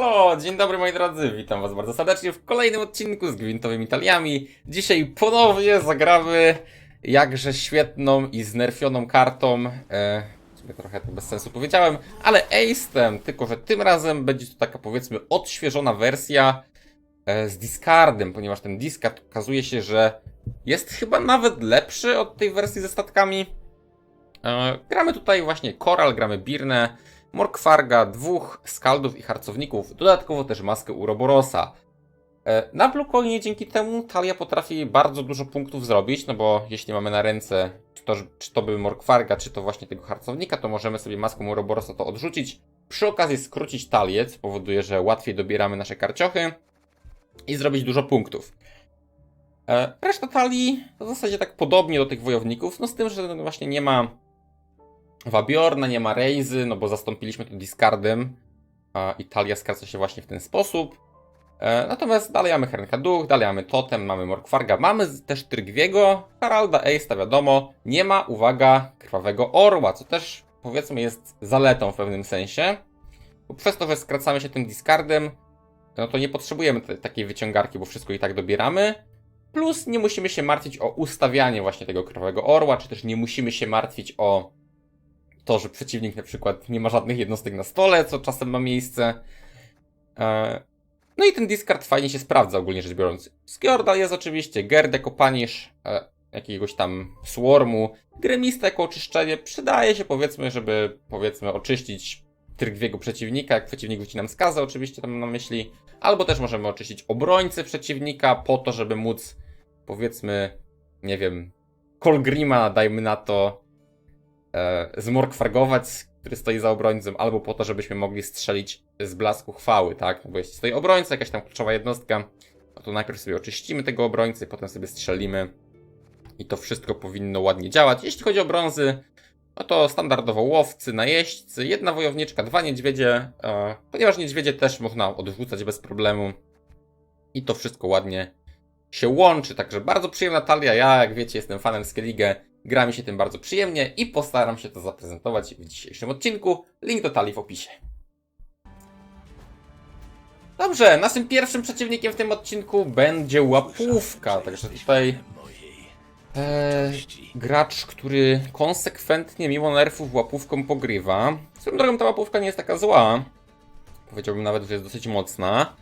Halo, dzień dobry moi drodzy, witam was bardzo serdecznie w kolejnym odcinku z Gwintowymi Italiami. Dzisiaj ponownie zagramy jakże świetną i znerfioną kartą, e, trochę to bez sensu powiedziałem, ale Ace'em, tylko że tym razem będzie to taka powiedzmy odświeżona wersja e, z discardem, ponieważ ten discard okazuje się, że jest chyba nawet lepszy od tej wersji ze statkami. E, gramy tutaj właśnie Koral, gramy Birnę, Morkwarga, dwóch skaldów i harcowników, dodatkowo też maskę Uroborosa. E, Na Bluecoinie dzięki temu Talia potrafi bardzo dużo punktów zrobić, no bo jeśli mamy na ręce czy to, czy to by Morkwarga, czy to właśnie tego harcownika, to możemy sobie maską Uroborosa to odrzucić. Przy okazji skrócić talię, co powoduje, że łatwiej dobieramy nasze karciochy i zrobić dużo punktów. E, Reszta talii w zasadzie tak podobnie do tych wojowników, no z tym, że właśnie nie ma Wabiorna, nie ma Rejzy, no bo zastąpiliśmy to discardem. Italia skraca się właśnie w ten sposób. E, natomiast dalej mamy Hernka Duch, dalej mamy Totem, mamy Morkwarga, mamy też Trygwiego, Haralda Ace, to wiadomo. Nie ma, uwaga, Krwawego Orła, co też powiedzmy jest zaletą w pewnym sensie. Bo przez to, że skracamy się tym discardem, no to nie potrzebujemy takiej wyciągarki, bo wszystko i tak dobieramy. Plus nie musimy się martwić o ustawianie właśnie tego Krwawego Orła, czy też nie musimy się martwić o to, że przeciwnik na przykład nie ma żadnych jednostek na stole, co czasem ma miejsce. E, No i ten discard fajnie się sprawdza ogólnie rzecz biorąc. Skjorda jest oczywiście, Gerd jako panisz, e, jakiegoś tam swarmu, gremista jako oczyszczenie. Przydaje się powiedzmy, żeby powiedzmy oczyścić Trygwiego przeciwnika, jak przeciwnik rzuci nam skazę, oczywiście tam na myśli. Albo też możemy oczyścić obrońcę przeciwnika po to, żeby móc powiedzmy, nie wiem, Kolgrima, dajmy na to, zmorkwargować, który stoi za obrońcą, albo po to, żebyśmy mogli strzelić z blasku chwały, tak? No bo jeśli stoi obrońca, jakaś tam kluczowa jednostka, no to najpierw sobie oczyścimy tego obrońcy, potem sobie strzelimy i to wszystko powinno ładnie działać. Jeśli chodzi o brązy, no to standardowo łowcy, najeźdźcy, jedna wojowniczka, dwa niedźwiedzie, e, ponieważ niedźwiedzie też można odrzucać bez problemu i to wszystko ładnie się łączy, także bardzo przyjemna talia. Ja, jak wiecie, jestem fanem Skellige, gra mi się tym bardzo przyjemnie i postaram się to zaprezentować w dzisiejszym odcinku. Link do talii w opisie. Dobrze, naszym pierwszym przeciwnikiem w tym odcinku będzie łapówka, także tutaj e, gracz, który konsekwentnie mimo nerfów łapówką pogrywa. Swoją drogą ta łapówka nie jest taka zła. Powiedziałbym nawet, że jest dosyć mocna.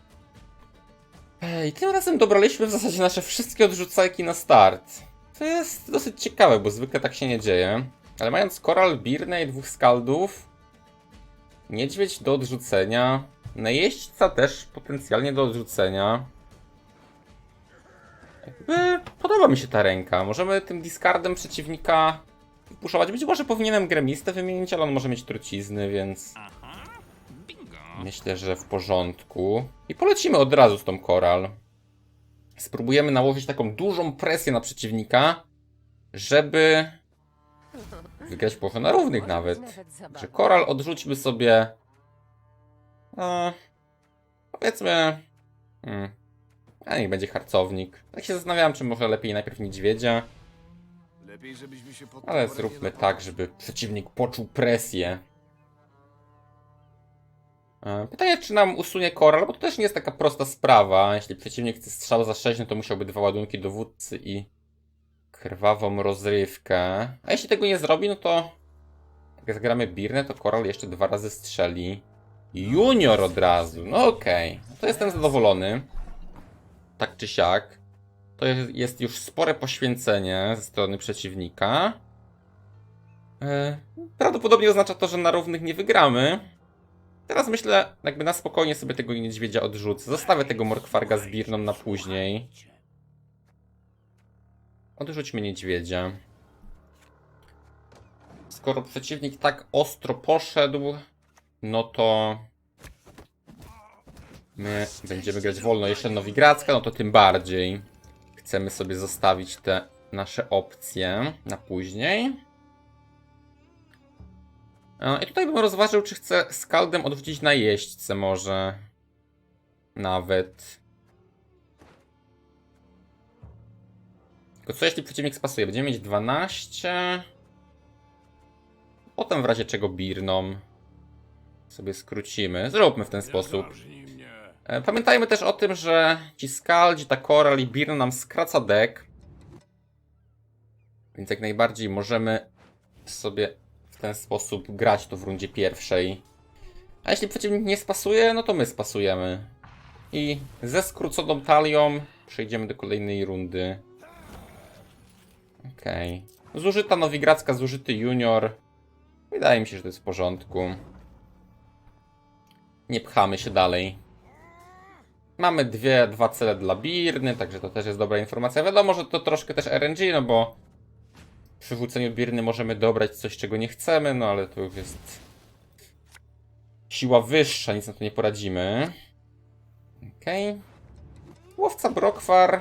Ej, tym razem dobraliśmy w zasadzie nasze wszystkie odrzucajki na start. To jest dosyć ciekawe, bo zwykle tak się nie dzieje. Ale mając Koral, Birnę i dwóch skaldów, niedźwiedź do odrzucenia, najeźdźca też potencjalnie do odrzucenia. Jakby podoba mi się ta ręka. Możemy tym discardem przeciwnika puszować. Być może powinienem gremistę wymienić, ale on może mieć trucizny, więc... Myślę, że w porządku. I polecimy od razu z tą koral. Spróbujemy nałożyć taką dużą presję na przeciwnika, żeby wygrać pochę na równych nawet. Że koral odrzućmy sobie. No, powiedzmy. Hmm, a niech będzie harcownik. Tak się zastanawiałem, czy może lepiej najpierw niedźwiedzia. Lepiej, żebyśmy się pod Ale zróbmy tak, żeby przeciwnik poczuł presję. Pytanie, czy nam usunie koral, bo to też nie jest taka prosta sprawa. Jeśli przeciwnik chce strzał za 6, no to musiałby dwa ładunki dowódcy i krwawą rozrywkę. A jeśli tego nie zrobi, no to jak zagramy Birnę, to koral jeszcze dwa razy strzeli. Junior od razu, no okej. No To jestem zadowolony. Tak czy siak. To jest- jest już spore poświęcenie ze strony przeciwnika. E, Prawdopodobnie oznacza to, że na równych nie wygramy. Teraz myślę, jakby na spokojnie sobie tego niedźwiedzia odrzucę. Zostawię tego Morkwarga z Birną na później. Odrzućmy niedźwiedzia. Skoro przeciwnik tak ostro poszedł, no to my będziemy grać wolno. Jeszcze Nowigradzka, no to tym bardziej chcemy sobie zostawić te nasze opcje na później. E, I tutaj bym rozważył, czy chcę skaldem odwrócić na jeźdźcę może. Nawet. Tylko co jeśli przeciwnik spasuje? Będziemy mieć 12. Potem w razie czego birną sobie skrócimy. Zróbmy w ten sposób. E, Pamiętajmy też o tym, że ci Skaldzi, ta Coral i Birn nam skraca deck. Więc jak najbardziej możemy sobie w ten sposób grać to w rundzie pierwszej. A jeśli przeciwnik nie spasuje, no to my spasujemy. I ze skróconą talią przejdziemy do kolejnej rundy. Okej. Zużyta Nowigradzka, zużyty Junior. Wydaje mi się, że to jest w porządku. Nie pchamy się dalej. Mamy dwie, dwa cele dla Birny, także to też jest dobra informacja. Wiadomo, że to troszkę też RNG, no bo przy wrzuceniu Birny możemy dobrać coś, czego nie chcemy, no ale to już jest siła wyższa, nic na to nie poradzimy. Okej. Łowca Brokwar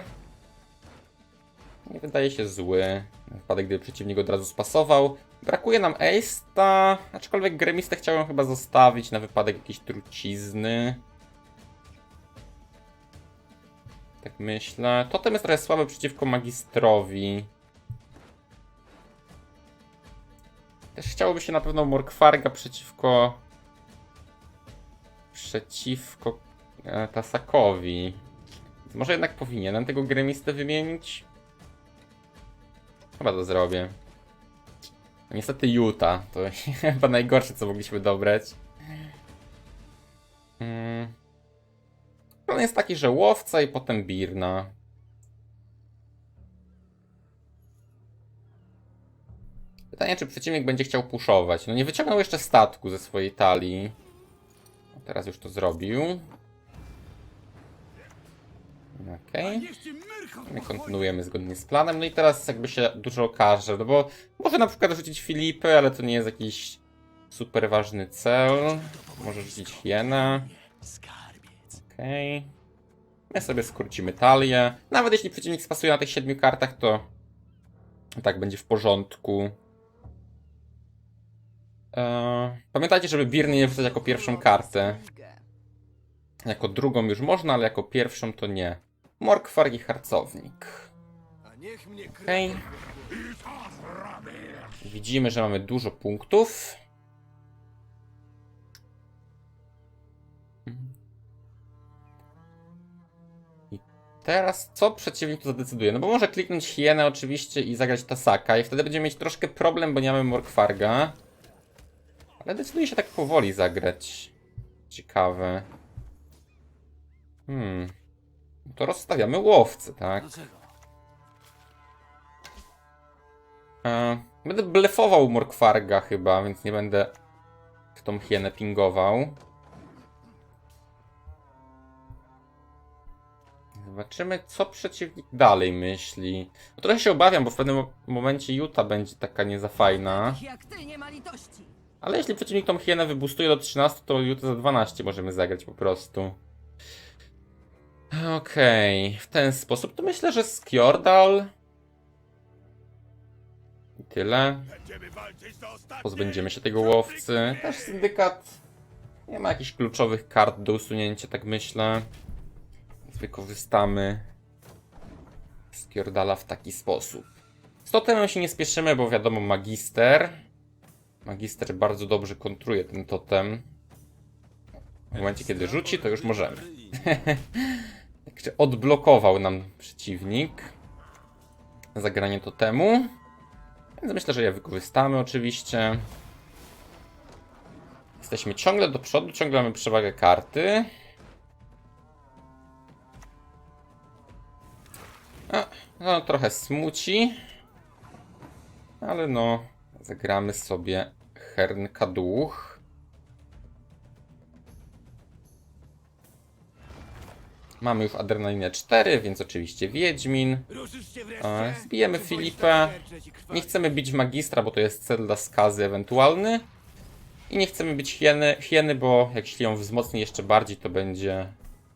nie wydaje się zły. Wypadek, gdyby przeciwnik od razu spasował. Brakuje nam Ace'a, aczkolwiek Gremistę chciałem chyba zostawić na wypadek jakiejś trucizny. Tak myślę. Totem jest trochę słaby przeciwko Magistrowi. Też chciałoby się na pewno Morkwarga przeciwko... Przeciwko e, Tasakowi. Może jednak powinienem tego Gremistę wymienić? Chyba to zrobię. Niestety Utah to chyba najgorsze co mogliśmy dobrać. Mm. Plan jest taki, że łowca i potem Birna. Pytanie, czy przeciwnik będzie chciał puszować. No nie wyciągnął jeszcze statku ze swojej talii. Teraz już to zrobił. Okej. My kontynuujemy zgodnie z planem. No i teraz jakby się dużo okaże, no bo może na przykład rzucić Filipy, ale to nie jest jakiś super ważny cel. Może rzucić Hiena. Okej. My sobie skrócimy talię. Nawet jeśli przeciwnik spasuje na tych siedmiu kartach, to tak będzie w porządku. Eee, pamiętajcie, żeby Birny nie wrzucać jako pierwszą kartę. Jako drugą już można, ale jako pierwszą to nie. Morkwar i harcownik. Okej. Widzimy, że mamy dużo punktów. I teraz co przeciwnik tu zadecyduje? No bo może kliknąć hienę oczywiście i zagrać Tasaka i wtedy będziemy mieć troszkę problem, bo nie mamy Morkwarga. Ale decyduje się tak powoli zagrać. Ciekawe. Hmm. To rozstawiamy łowcy, tak? E, Będę blefował Morkwarga chyba, więc nie będę w tą hienę pingował. Zobaczymy, co przeciwnik dalej myśli. No trochę się obawiam, bo w pewnym mo- momencie Juta będzie taka niezafajna. Jak ty nie ma litości. Ale jeśli przeciwnik tą hienę wybustuje do 13, to Juta za 12 możemy zagrać po prostu. Okej, w ten sposób to myślę, że Skjordal. I tyle. Pozbędziemy się tego łowcy. Też syndykat. Nie ma jakichś kluczowych kart do usunięcia, tak myślę. Wykorzystamy Skjordala w taki sposób. Z totemem się nie spieszymy, bo wiadomo, magister. Magister bardzo dobrze kontruje ten totem. W momencie, kiedy rzuci, to już możemy. Także odblokował nam przeciwnik zagranie totemu. Więc myślę, że je wykorzystamy oczywiście. Jesteśmy ciągle do przodu, ciągle mamy przewagę karty. A, no, trochę smuci. Ale no, zagramy sobie Hernka Duch. Mamy już adrenalinę 4, więc oczywiście Wiedźmin. E? Zbijemy Czy Filipę. Nie chcemy bić magistra, bo to jest cel dla skazy ewentualny. I nie chcemy bić hieny, hieny, bo jak jeśli ją wzmocni jeszcze bardziej, to będzie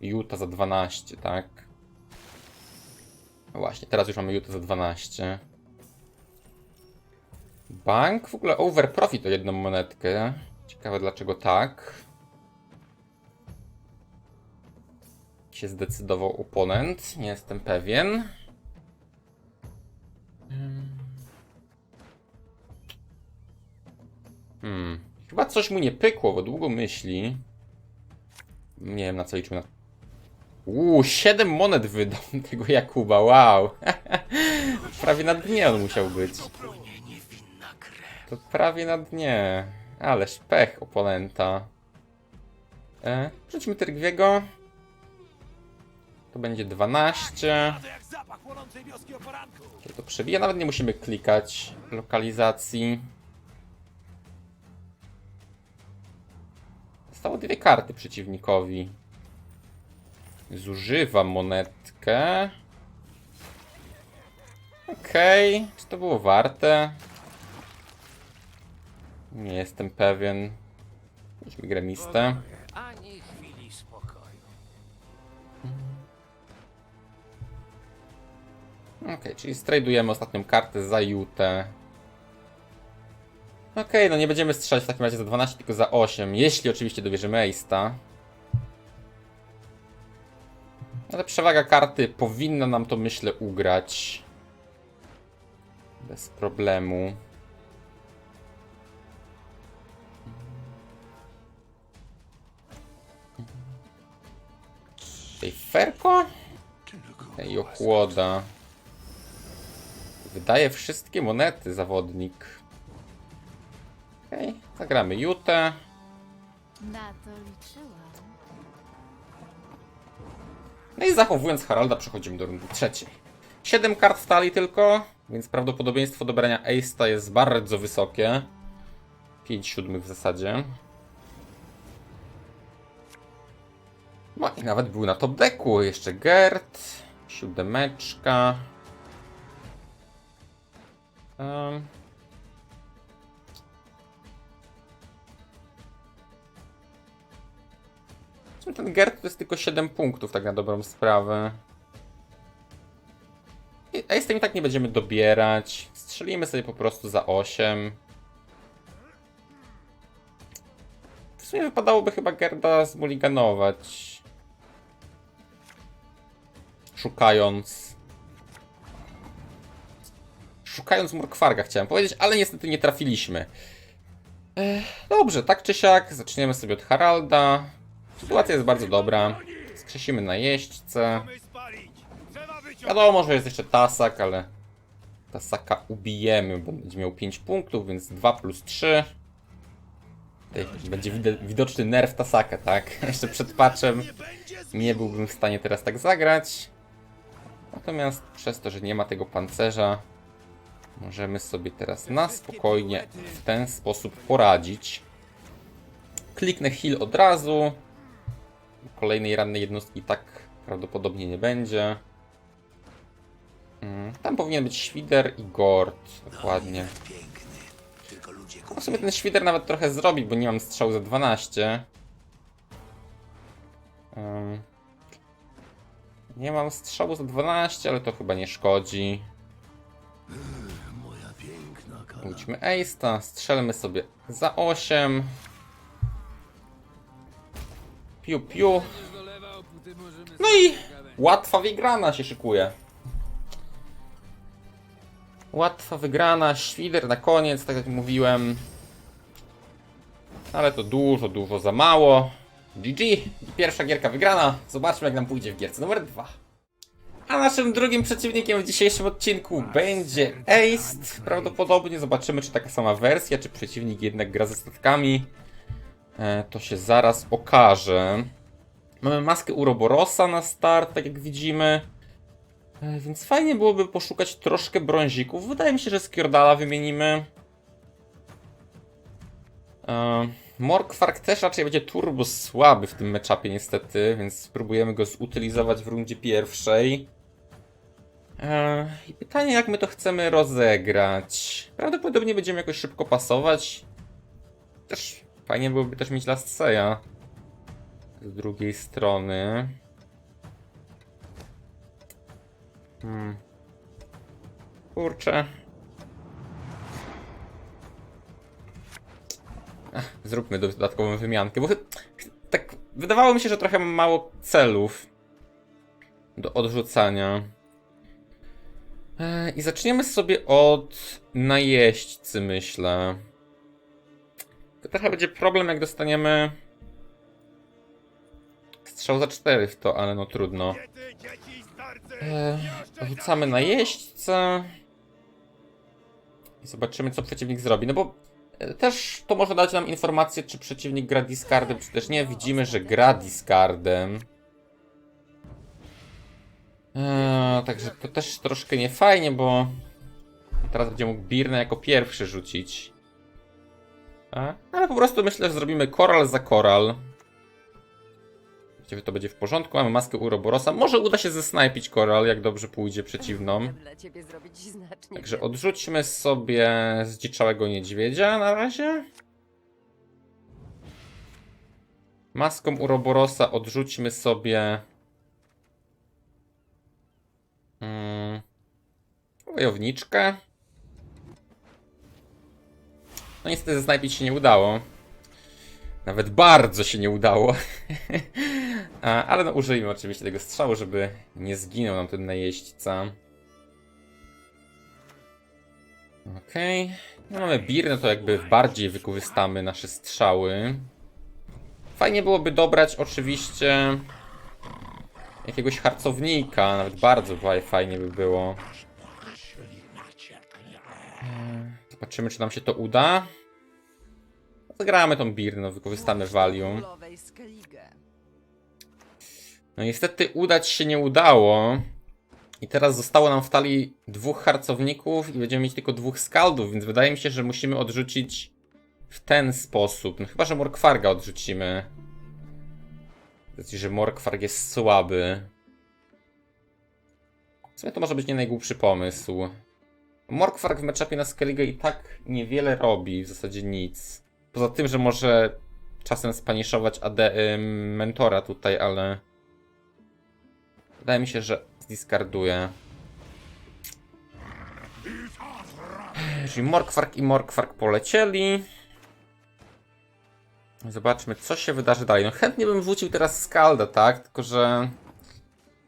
Juta za 12, tak? No właśnie, teraz już mamy Juta za 12. Bank w ogóle over profit o jedną monetkę. Ciekawe dlaczego tak. Się zdecydował oponent, nie jestem pewien. Hmm. Chyba coś mu nie pykło, bo długo myśli. Nie wiem na co liczył. Na Uuu, 7 monet wydał tego Jakuba, wow. prawie na dnie on musiał być. To prawie na dnie. Ależ pech oponenta. E, rzućmy Tyrgwiego. To będzie 12. To przebija, nawet nie musimy klikać lokalizacji. Zostało dwie karty przeciwnikowi. Zużywa monetkę. Okej, czy to było warte? Nie jestem pewien. Weźmy gremistę. Ani chwili spokoju. Okej, czyli stradujemy ostatnią kartę za Jutę. Okej, no nie będziemy strzelać w takim razie za 12, tylko za 8, jeśli oczywiście dobierzemy Ace'a. Ale przewaga karty powinna nam to, myślę, ugrać. Bez problemu. Tej Ferko? Ej, ochłoda. Wydaje wszystkie monety zawodnik. Okej, zagramy Jutę. Na to liczyłam. No i zachowując Haralda przechodzimy do rundy trzeciej. 7 kart w talii tylko, więc prawdopodobieństwo dobrania Ace'a jest bardzo wysokie. 5 siódmych w zasadzie. No i nawet był na top decku. Jeszcze Gert. Siódemeczka. Um. Ten Gert to jest tylko 7 punktów, tak na dobrą sprawę. A jestem i tak nie będziemy dobierać. Strzelimy sobie po prostu za 8. W sumie wypadałoby chyba Gerda zmuliganować. Szukając. Szukając Murkwarga chciałem powiedzieć, ale niestety nie trafiliśmy. Dobrze, tak czy siak, zaczniemy sobie od Haralda. Sytuacja jest bardzo dobra. Skrzesimy na jeźdźce. Wiadomo, że jest jeszcze Tasak, ale Tasaka ubijemy, bo będzie miał 5 punktów, więc 2 plus 3. Tutaj będzie widoczny nerw Tasaka, tak? Jeszcze przed patchem nie byłbym w stanie teraz tak zagrać. Natomiast przez to, że nie ma tego pancerza, możemy sobie teraz na spokojnie w ten sposób poradzić. Kliknę heal od razu. Kolejnej rannej jednostki tak prawdopodobnie nie będzie. Mm, Tam powinien być Świder i Gord. Dokładnie. No w sumie ten Świder nawet trochę zrobi, bo nie mam strzału za 12. Ym. Nie mam strzału za 12, ale to chyba nie szkodzi. Łódźmy Ace'a, strzelmy sobie za 8. Piu piu. No i łatwa wygrana się szykuje. Łatwa wygrana, świder na koniec, tak jak mówiłem. Ale to dużo, dużo za mało. GG, pierwsza gierka wygrana. Zobaczmy jak nam pójdzie w gierce numer 2. A naszym drugim przeciwnikiem w dzisiejszym odcinku będzie Ace. Prawdopodobnie zobaczymy czy taka sama wersja, czy przeciwnik jednak gra ze statkami. E, to się zaraz okaże. Mamy maskę Uroborosa na start, tak jak widzimy. E, Więc fajnie byłoby poszukać troszkę brązików. Wydaje mi się, że Skjordala wymienimy. E, Morkwark też raczej będzie turbo słaby w tym meczapie niestety, więc spróbujemy go zutylizować w rundzie pierwszej. E, I pytanie, jak my to chcemy rozegrać. Prawdopodobnie będziemy jakoś szybko pasować. Też fajnie byłoby też mieć Last Seya z drugiej strony. Hmm. Kurczę. Zróbmy dodatkową wymiankę, bo tak wydawało mi się, że trochę mało celów do odrzucania. E, I zaczniemy sobie od najeźdźcy, myślę. To trochę będzie problem, jak dostaniemy strzał za 4 w to, ale no trudno. E, rzucamy na jeźdźca. I zobaczymy, co przeciwnik zrobi. No bo też to może dać nam informację, czy przeciwnik gra discardem, czy też nie. Widzimy, że gra discardem. Eee, także to też troszkę niefajnie, bo teraz będzie mógł Birna jako pierwszy rzucić. E, ale po prostu myślę, że zrobimy koral za koral. Właściwie to będzie w porządku. Mamy maskę Uroborosa. Może uda się zesnajpić koral, jak dobrze pójdzie przeciwną. Ciebie Także odrzućmy sobie zdziczałego niedźwiedzia na razie. Maską Uroborosa odrzućmy sobie. Mm, wojowniczkę. No niestety znajpić się nie udało. Nawet bardzo się nie udało. A, Ale no użyjmy oczywiście tego strzału, żeby nie zginął nam ten najeźdźca. Okej. No mamy bir, no to jakby bardziej wykorzystamy nasze strzały. Fajnie byłoby dobrać oczywiście jakiegoś harcownika, nawet bardzo fa- fajnie by było. Eee, Zobaczymy, czy nam się to uda. Zagramy tą bir, no wykorzystamy Valium. No niestety udać się nie udało. I teraz zostało nam w talii dwóch harcowników i będziemy mieć tylko dwóch skaldów, więc wydaje mi się, że musimy odrzucić w ten sposób. No chyba, że Morkwarga odrzucimy. Znaczy, że Morkwarg jest słaby. W sumie to może być nie najgłupszy pomysł. Morkwarg w meczapie na Skellige i tak niewiele robi, w zasadzie nic. Poza tym, że może czasem spaniszować AD y, mentora tutaj, ale... Wydaje mi się, że zdiskarduję. Czyli Morkwark i Morkwark polecieli. Zobaczmy, co się wydarzy dalej. No chętnie bym wrzucił teraz Skalda, tak? Tylko, że...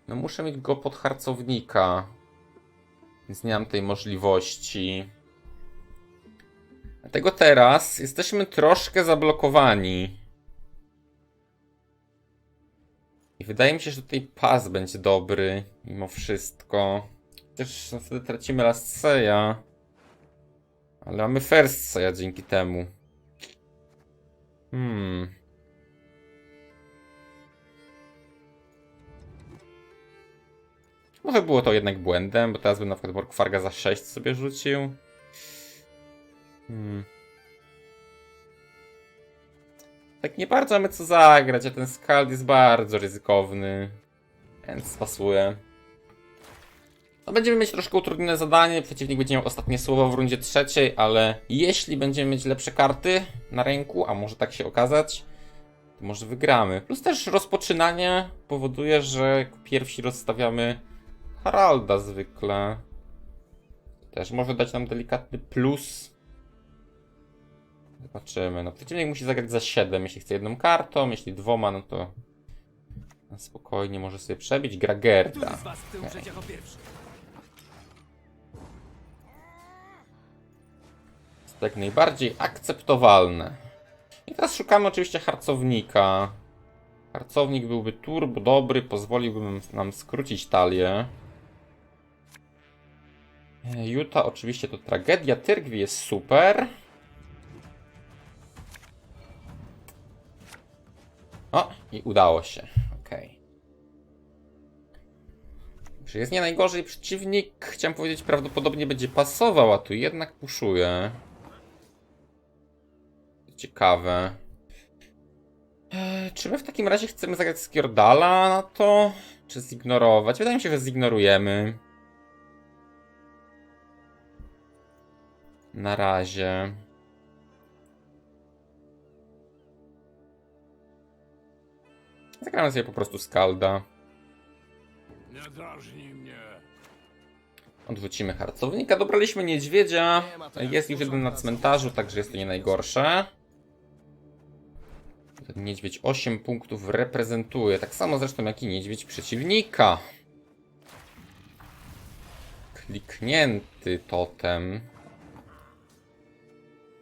No muszę mieć go pod harcownika. Więc nie mam tej możliwości. Dlatego teraz jesteśmy troszkę zablokowani. I wydaje mi się, że tutaj pas będzie dobry, mimo wszystko. Też wtedy tracimy Last Seya. Ale mamy First Seya dzięki temu. Hmm. Może było to jednak błędem, bo teraz bym na przykład Morkwarga za 6 sobie rzucił. Hmm. Tak nie bardzo mamy co zagrać, a ten skald jest bardzo ryzykowny. Więc pasuje. No będziemy mieć troszkę utrudnione zadanie, przeciwnik będzie miał ostatnie słowo w rundzie trzeciej, ale jeśli będziemy mieć lepsze karty na ręku, a może tak się okazać, to może wygramy. Plus też rozpoczynanie powoduje, że pierwsi rozstawiamy Haralda zwykle. Też może dać nam delikatny plus. Zobaczymy. No, przeciwnik musi zagrać za 7, jeśli chce jedną kartą, jeśli dwoma, no to spokojnie może sobie przebić. Gra Gerda. pierwszy? Jest to jak najbardziej akceptowalne. I teraz szukamy oczywiście harcownika. Harcownik byłby turbo dobry, pozwoliłby nam- nam skrócić talię. E, Juta oczywiście to tragedia, Tyrgwi jest super. O, i udało się. Okej. Czy jest nie najgorzej przeciwnik? Chciałem powiedzieć, prawdopodobnie będzie pasował, a tu jednak puszuje. Ciekawe. Eee, czy my w takim razie chcemy zagrać Skjordala na to? Czy zignorować? Wydaje mi się, że zignorujemy. Na razie. Zagramy sobie po prostu Skalda. Nie drażnij mnie. Odwrócimy harcownika. Dobraliśmy niedźwiedzia. Jest już jeden na cmentarzu, także jest to nie najgorsze. Ten niedźwiedź 8 punktów reprezentuje. Tak samo zresztą jak i niedźwiedź przeciwnika. Kliknięty totem.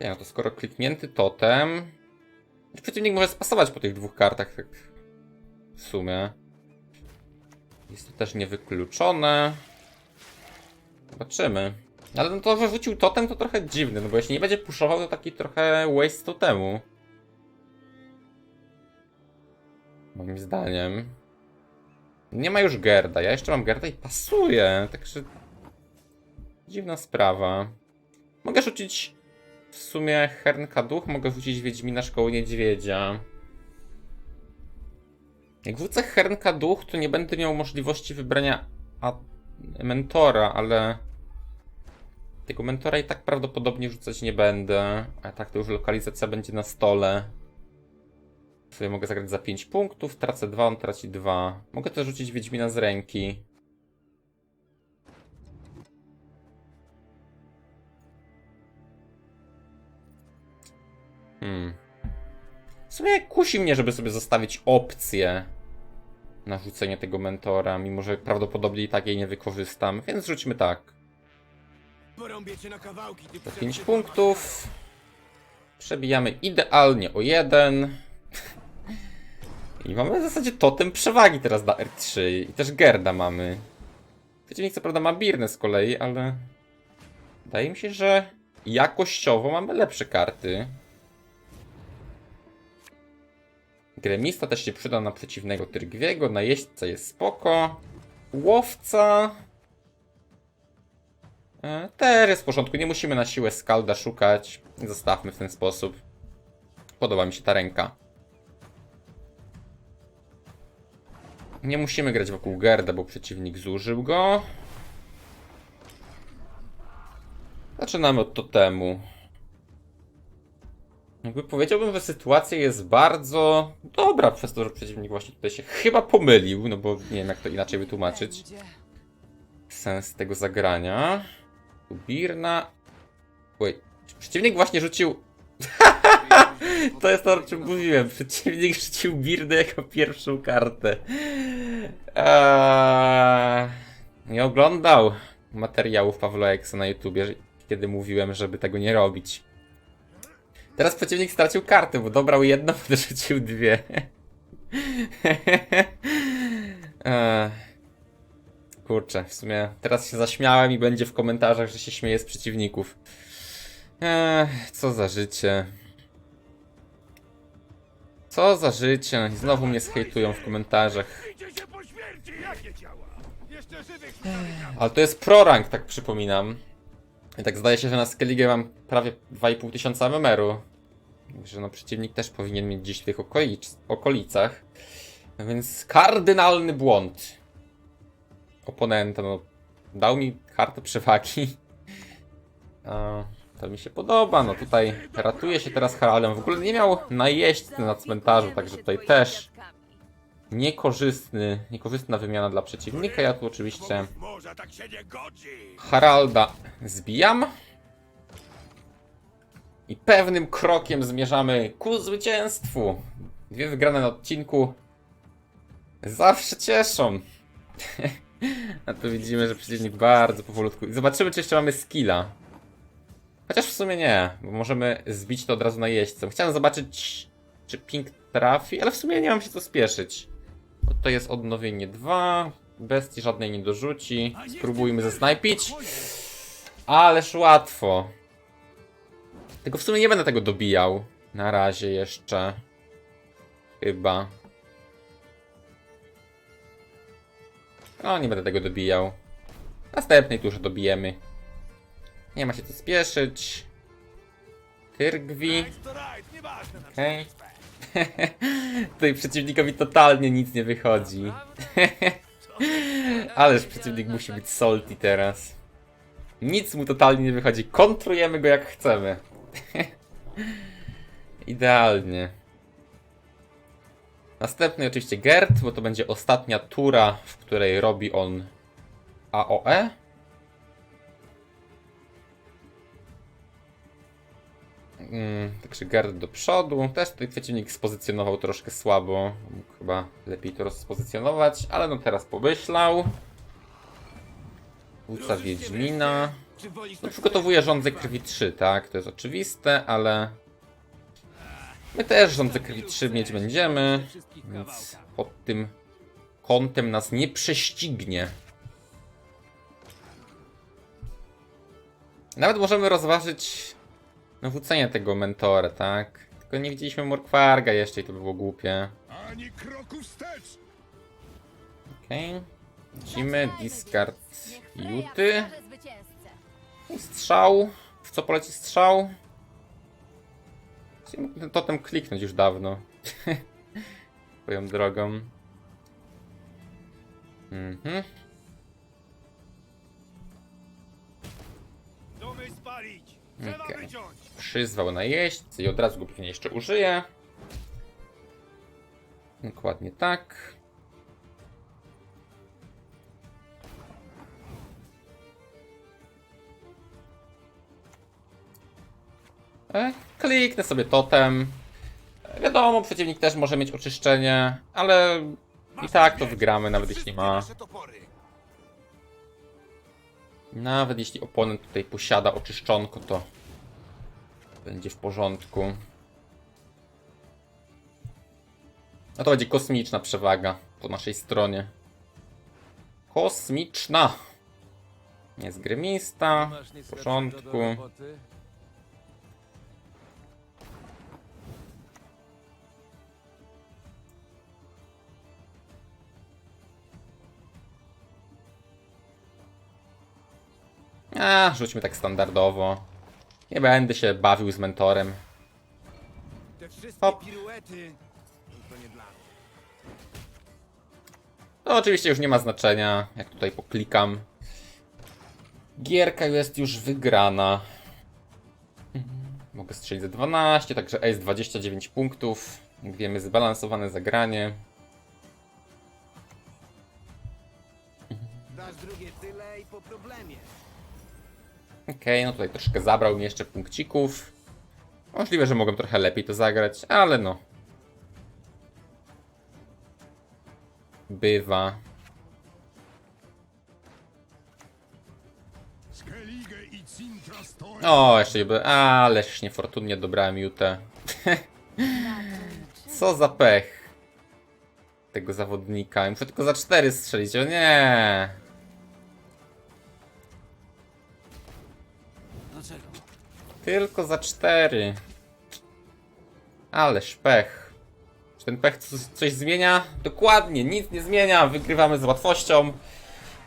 Nie no to skoro kliknięty totem. Przeciwnik może spasować po tych dwóch kartach. Tak w sumie. Jest to też niewykluczone. Zobaczymy. Ale no to wyrzucił totem to trochę dziwne, no bo jeśli nie będzie puszował, to taki trochę waste totemu. Moim zdaniem. Nie ma już Gerda, ja jeszcze mam Gerda i pasuje, także... Dziwna sprawa. Mogę rzucić w sumie Hernka Duch, mogę rzucić Wiedźmina Szkoły Niedźwiedzia. Jak wrócę Hernka Duch, to nie będę miał możliwości wybrania mentora, ale tego mentora i tak prawdopodobnie rzucać nie będę. A tak to już lokalizacja będzie na stole. Sobie mogę zagrać za 5 punktów, tracę 2, on traci 2. Mogę też rzucić Wiedźmina z ręki. Hmm. W sumie kusi mnie, żeby sobie zostawić opcję na rzucenie tego mentora, mimo że prawdopodobnie i tak jej nie wykorzystam, więc rzućmy tak. Za psie 5 ty punktów. Przebijamy idealnie o 1. I mamy w zasadzie totem przewagi teraz na R3. I też Gerda mamy. Przeciwnik co prawda ma Birnę z kolei, ale... Wydaje mi się, że jakościowo mamy lepsze karty. Gremista też się przyda na przeciwnego Tyrgwiego, najeźdźca jest spoko. Łowca... E, Też jest w porządku, nie musimy na siłę skalda szukać. Zostawmy w ten sposób. Podoba mi się ta ręka. Nie musimy grać wokół Gerda, bo przeciwnik zużył go. Zaczynamy od totemu. Jakby powiedziałbym, że sytuacja jest bardzo dobra przez to, że przeciwnik właśnie tutaj się chyba pomylił, no bo nie wiem jak to inaczej wytłumaczyć sens tego zagrania. Birna. Oj, przeciwnik właśnie rzucił. to jest to, o czym mówiłem. Przeciwnik rzucił Birnę jako pierwszą kartę. Eee, nie oglądał materiałów Pawła Eksa na YouTubie, kiedy mówiłem, żeby tego nie robić. Teraz przeciwnik stracił kartę, bo dobrał jedną, podrzucił dwie. Kurczę, w sumie teraz się zaśmiałem i będzie w komentarzach, że się śmieję z przeciwników. Eee, co za życie. Co za życie. Znowu mnie zhejtują w komentarzach. Ale to jest prorank, tak przypominam. I tak zdaje się, że na Skellige mam prawie 2,5 tysiąca MMR-u. Także no przeciwnik też powinien mieć gdzieś w tych okolic okolicach. No Więc kardynalny błąd. Oponenta, no. Dał mi kartę przewagi. A, to mi się podoba, no tutaj ratuje się teraz Haraldem. W ogóle nie miał najeźdźcy na cmentarzu, także tutaj też niekorzystny, niekorzystna wymiana dla przeciwnika. Ja tu oczywiście tak. Haralda zbijam. I pewnym krokiem zmierzamy ku zwycięstwu. Dwie wygrane na odcinku zawsze cieszą. A tu widzimy, że przeciwnik bardzo powolutku. I zobaczymy, czy jeszcze mamy skilla. Chociaż w sumie nie, bo możemy zbić to od razu na jeźdźcą. Chciałem zobaczyć, czy ping trafi, ale w sumie nie mam się co spieszyć. Bo to jest odnowienie 2. Bestii żadnej nie dorzuci. Spróbujmy zesnajpić. Ależ łatwo. Tylko w sumie nie będę tego dobijał. Na razie jeszcze. Chyba. O, nie będę tego dobijał. Następnej turze dobijemy. Nie ma się co spieszyć. Tyrgwi. Okej. Tutaj przeciwnikowi totalnie nic nie wychodzi. Ależ przeciwnik musi być salty teraz. Nic mu totalnie nie wychodzi. Kontrujemy go jak chcemy. Idealnie. Następny oczywiście Gert, bo to będzie ostatnia tura, w której robi on AOE. Mm, także Gerd do przodu. Też tutaj przeciwnik spozycjonował troszkę słabo. Mógł chyba lepiej to rozpozycjonować, ale no teraz pomyślał. Wódca Wiedźmina. No przygotowuje rządzę krwi 3, tak? To jest oczywiste, ale... My też rządze krwi 3 mieć będziemy, więc pod tym kątem nas nie prześcignie. Nawet możemy rozważyć nawrócenie tego mentora, tak? Tylko nie widzieliśmy Morkwarga jeszcze i to by było głupie. Ani kroku wstecz! Okej. Lecimy, discard Niech Freya Juty. I strzał. W co poleci strzał? Ten totem kliknąć już dawno. Swoją drogą. Mhm. Domy spalić! Trzeba wyciąć! Przyzwał jeźdźcy i od razu go pewnie jeszcze użyję. Dokładnie tak. Kliknę sobie totem. E, Wiadomo, przeciwnik też może mieć oczyszczenie, ale i tak to wygramy, nawet jeśli ma. Nawet jeśli oponent tutaj posiada oczyszczonko, to będzie w porządku. No to będzie kosmiczna przewaga po naszej stronie. Kosmiczna! Jest gremista, w porządku. A, rzućmy tak standardowo. Nie będę się bawił z mentorem. Te wszystkie Hop. piruety to nie dla mnie. To oczywiście już nie ma znaczenia, jak tutaj poklikam. Gierka jest już wygrana. Mhm. Mogę strzelić za 12, także ace 29 punktów. Jak wiemy, zbalansowane zagranie. Dasz drugie tyle i po problemie. Okej, no tutaj troszkę zabrał mi jeszcze punkcików. Możliwe, że mogłem trochę lepiej to zagrać, ale no. Bywa. I. O, jeszcze by. Ależ niefortunnie dobrałem Jutę. Co za pech. Tego zawodnika. Muszę tylko za 4 strzelić. O nie. Tylko za 4. Ależ pech. Czy ten pech coś, coś zmienia? Dokładnie, nic nie zmienia. Wygrywamy z łatwością.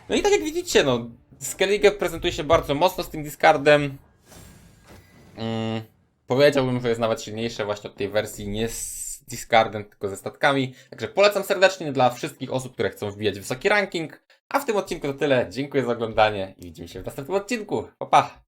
No i tak jak widzicie, no. Skellige prezentuje się bardzo mocno z tym discardem. Mm, powiedziałbym, że jest nawet silniejsze właśnie od tej wersji nie z discardem, tylko ze statkami. Także polecam serdecznie dla wszystkich osób, które chcą wbijać wysoki ranking. A w tym odcinku to tyle. Dziękuję za oglądanie i widzimy się w następnym odcinku. Pa, pa!